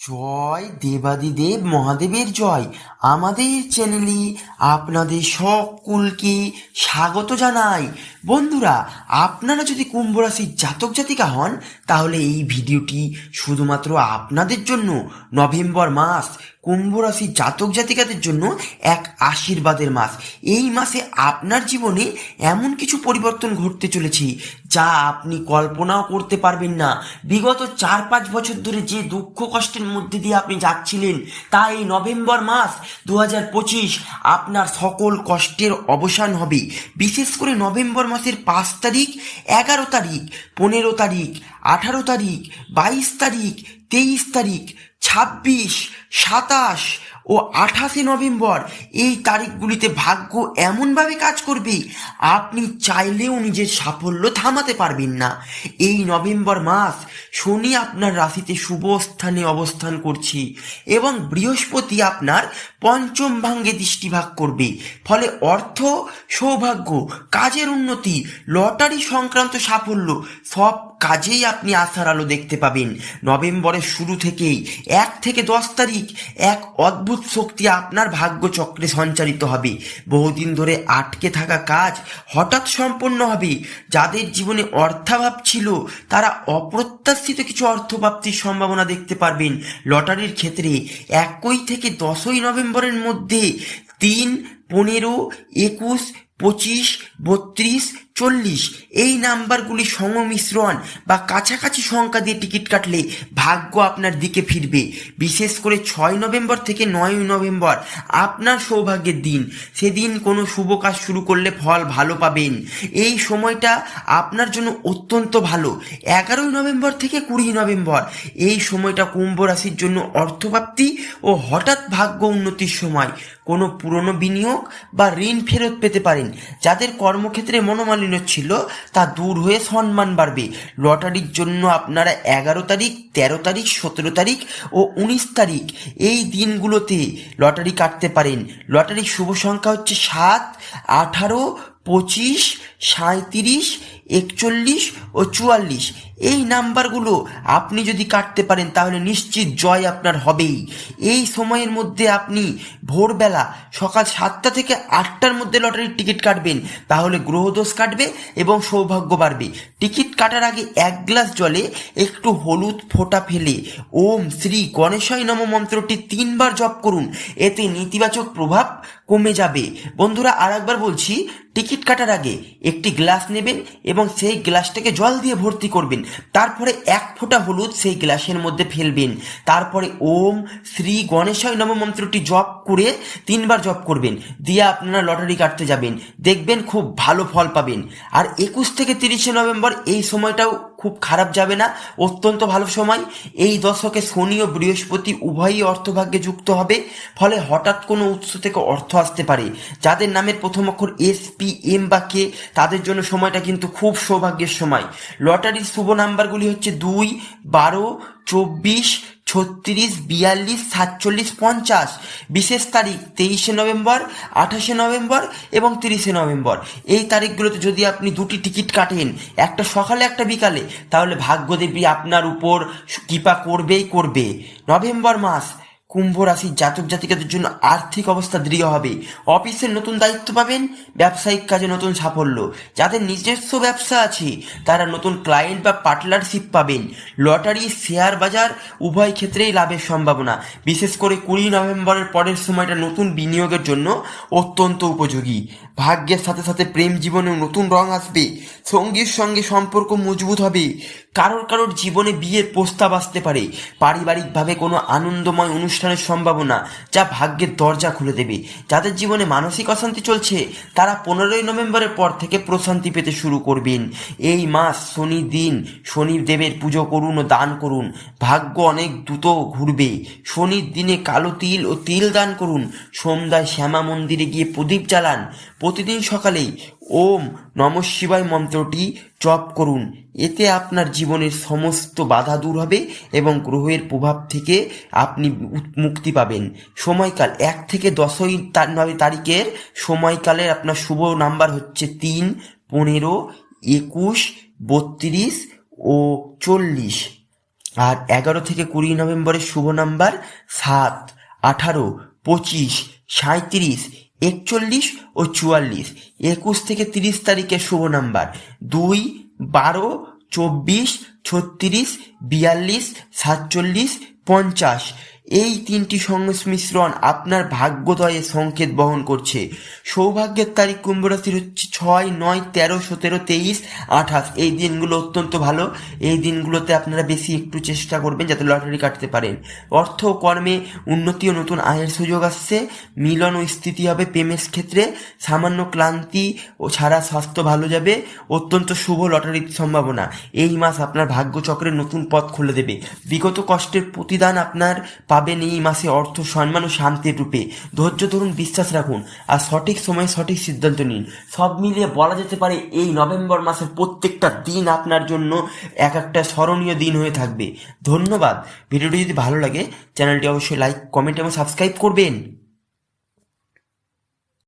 জয় দেবাদিদেব মহাদেবের জয়। আমাদের চ্যানেলে আপনাদের সকলকে স্বাগত জানাই। বন্ধুরা, আপনারা যদি কুম্ভ রাশির জাতক জাতিকা হন, তাহলে এই ভিডিওটি শুধুমাত্র আপনাদের জন্য নভেম্বর মাস কুম্ভ রাশির জাতক জাতিকাদের জন্য এক আশীর্বাদের মাস। এই মাসে আপনার জীবনে এমন কিছু পরিবর্তন ঘটতে চলেছে যা আপনি কল্পনাও করতে পারবেন না। বিগত চার পাঁচ বছর ধরে যে দুঃখ কষ্টের মধ্যে দিয়ে আপনি যাচ্ছিলেন, তা এই নভেম্বর মাস দু হাজার পঁচিশ আপনার সকল কষ্টের অবসান হবে। বিশেষ করে নভেম্বর মাসের পাঁচ তারিখ, এগারো তারিখ, পনেরো তারিখ, আঠারো তারিখ, বাইশ তারিখ, তেইশ তারিখ ছাব্বিশ সাতাশ ও আঠাশে নভেম্বর এই তারিখগুলিতে ভাগ্য এমনভাবে কাজ করবে, আপনি চাইলেও নিজের সাফল্য থামাতে পারবেন না। এই নভেম্বর মাস শনি আপনার রাশিতে শুভ স্থানে অবস্থান করছে এবং বৃহস্পতি আপনার পঞ্চম ভাঙ্গে দৃষ্টিভাগ করবে। ফলে অর্থ, সৌভাগ্য, কাজের উন্নতি, লটারি সংক্রান্ত সাফল্য সব কাজেই আপনি আশার আলো দেখতে পাবেন। নভেম্বরের শুরু থেকেই এক থেকে দশ তারিখ এক অদ্ভুত শক্তি আপনার ভাগ্য চক্রে সঞ্চারিত হবে। বহুদিন ধরে আটকে থাকা কাজ হঠাৎ সম্পন্ন হবে। যাদের জীবনে অর্থাভাব ছিল, তারা অপ্রত্যাশিত কিছু অর্থপ্রাপ্তির সম্ভাবনা দেখতে পারবেন। লটারির ক্ষেত্রে একই থেকে দশই নভেম্বরের মধ্যে তিন, পনেরো, একুশ, পঁচিশ, বত্রিশ চল্লিশ। এই নাম্বারগুলি সংমিশ্রণ বা কাছাকাছি সংখ্যা দিয়ে টিকিট কাটলে ভাগ্য আপনার দিকে ফিরবে। বিশেষ করে ছয় নভেম্বর থেকে নয় নভেম্বর আপনার সৌভাগ্যের দিন। সেদিন কোনো শুভ কাজ শুরু করলে ফল ভালো পাবেন। এই সময়টা আপনার জন্য অত্যন্ত ভালো। এগারোই নভেম্বর থেকে কুড়ি নভেম্বর। এই সময়টা কুম্ভ রাশির জন্য অর্থপ্রাপ্তি ও হঠাৎ ভাগ্য উন্নতির সময়। কোনো পুরনো বিনিয়োগ বা ঋণ ফেরত পেতে পারেন। যাদের কর্মক্ষেত্রে মনোমালিন্য ছিল, তা দূর হয়ে সম্মান বাড়বে। লটারির জন্য আপনারা এগারো তারিখ, তেরো তারিখ, সতেরো তারিখ ও উনিশ তারিখ এই দিনগুলোতে লটারি কাটতে পারেন। লটারির শুভ সংখ্যা হচ্ছে সাত, আঠারো, পঁচিশ সাঁত্রিশ একচল্লিশ ও চুয়াল্লিশ। এই নাম্বারগুলো আপনি যদি কাটতে পারেন, তাহলে নিশ্চিত জয় আপনার হবেই। এই সময়ের মধ্যে আপনি ভোরবেলা সকাল সাতটা থেকে আটটার মধ্যে লটারির টিকিট কাটবেন। তাহলে গ্রহদোষ কাটবে এবং সৌভাগ্য বাড়বে। টিকিট কাটার আগে এক গ্লাস জলে একটু হলুদ ফোঁটা ফেলে ওম শ্রী গণেশাই নম মন্ত্রটি তিনবার জপ করুন। এতে নেতিবাচক প্রভাব কমে যাবে। বন্ধুরা আর একবার বলছি, টিকিট কাটার আগে একটি গ্লাস নেবেন এবং সেই গ্লাসটাকে জল দিয়ে ভর্তি করবেন। তারপরে এক ফোঁটা হলুদ সেই গ্লাসের মধ্যে ফেলবেন। তারপরে ওম শ্রী গণেশায় নম মন্ত্রটি জপ করে তিনবার জপ করবেন। দিয়ে আপনারা লটারি কাটতে যাবেন। দেখবেন খুব ভালো ফল পাবেন। আর একুশ থেকে তিরিশে নভেম্বর এই সময়টাও খুব খারাপ যাবে না, অত্যন্ত ভালো সময়। এই দশকে শনি ও বৃহস্পতি উভয়ই অর্থভাগ্যে যুক্ত হবে, ফলে হঠাৎ কোনো উৎস থেকে অর্থ আসতে পারে। যাদের নামের প্রথম অক্ষর এস পি এম বা কে তাদের জন্য সময়টা কিন্তু খুব সৌভাগ্যের সময়। লটারির শুভ নাম্বারগুলি হচ্ছে দুই, বারো, চব্বিশ ছত্রিশ, বিয়াল্লিশ, সাতচল্লিশ, পঞ্চাশ। বিশেষ তারিখ তেইশে নভেম্বর, আঠাশে নভেম্বর এবং তিরিশে নভেম্বর। এই তারিখগুলোতে যদি আপনি দুটি টিকিট কাটেন, একটা সকালে, একটা বিকালে, তাহলে ভাগ্যদেবী আপনার উপর কৃপা করবেই করবে। নভেম্বর মাস কুম্ভ রাশির জাতক জাতিকাদের জন্য আর্থিক অবস্থা দৃঢ় হবে। অফিসের নতুন দায়িত্ব পাবেন, ব্যবসায়িক কাজে নতুন সাফল্য। যাদের নিজস্ব ব্যবসা আছে, তারা নতুন ক্লায়েন্ট বা পার্টনারশিপ পাবেন। লটারি শেয়ার বাজার, উভয় ক্ষেত্রেই লাভের সম্ভাবনা। বিশেষ করে কুড়ি নভেম্বরের পরের সময়টা নতুন বিনিয়োগের জন্য অত্যন্ত উপযোগী। ভাগ্যের সাথে সাথে প্রেম জীবনেও নতুন রং আসবে। সঙ্গীর সঙ্গে সম্পর্ক মজবুত হবে। কারোর কারোর জীবনে বিয়ের প্রস্তাব আসতে পারে। পারিবারিকভাবে কোনো আনন্দময় অনুষ্ঠানের সম্ভাবনা, যা ভাগ্যের দরজা খুলে দেবে। যাদের জীবনে মানসিক অশান্তি চলছে, তারা পনেরোই নভেম্বরের পর থেকে প্রশান্তি পেতে শুরু করবেন। এই মাস শনি দিন শনি দেবের পুজো করুন ও দান করুন। ভাগ্য অনেক দ্রুত ঘুরবে। শনির দিনে কালো তিল ও তিল দান করুন। সন্ধ্যায় শ্যামা মন্দিরে গিয়ে প্রদীপ জ্বালান। প্রতিদিন সকালেই ওম নম শিবায় মন্ত্রটি জপ করুন। এতে আপনার জীবনের সমস্ত বাধা দূর হবে এবং গ্রহের প্রভাব থেকে আপনি মুক্তি পাবেন। সময়কাল এক থেকে দশই তারিখের সময়কালের আপনার শুভ নাম্বার হচ্ছে তিন, পনেরো, একুশ, বত্রিশ ও চল্লিশ। আর এগারো থেকে কুড়ি নভেম্বরের শুভ নাম্বার সাত, আঠারো, পঁচিশ সাঁত্রিশ একচল্লিশ ও চুয়াল্লিশ। একুশ থেকে তিরিশ তারিখে শুভ নাম্বার। দুই, বারো, চব্বিশ, ছত্রিশ, বিয়াল্লিশ, সাতচল্লিশ, পঞ্চাশ। এই তিনটি সংমিশ্রণ আপনার ভাগ্যোদয়ের সংকেত বহন করছে। সৌভাগ্যের তারিখ কুম্ভ রাশির হচ্ছে ছয় নয় তেরো সতেরো তেইশ আঠাশ। এই দিনগুলো অত্যন্ত ভালো। এই দিনগুলোতে আপনারা বেশি একটু চেষ্টা করবেন যাতে লটারি কাটতে পারেন। অর্থ কর্মে উন্নতি ও নতুন আয়ের সুযোগ আসছে। মিলন ও স্থিতি হবে প্রেমের ক্ষেত্রে। সামান্য ক্লান্তি ও ছাড়া স্বাস্থ্য ভালো যাবে। অত্যন্ত শুভ লটারির সম্ভাবনা। এই মাস আপনার ভাগ্যচক্রের নতুন পথ খুলে দেবে। বিগত কষ্টের প্রতিদান আপনার পাবেন এই মাসে অর্থ, সম্মান ও শান্তির রূপে। ধৈর্য ধরুন, বিশ্বাস রাখুন। আর সঠিক সময়ে সঠিক সিদ্ধান্ত নিন। সব মিলিয়ে বলা যেতে পারে, এই নভেম্বর মাসের প্রত্যেকটা দিন আপনার জন্য এক একটা স্মরণীয় দিন হয়ে থাকবে। ধন্যবাদ। ভিডিওটি যদি ভালো লাগে, চ্যানেলটি অবশ্যই লাইক, কমেন্ট এবং সাবস্ক্রাইব করবেন।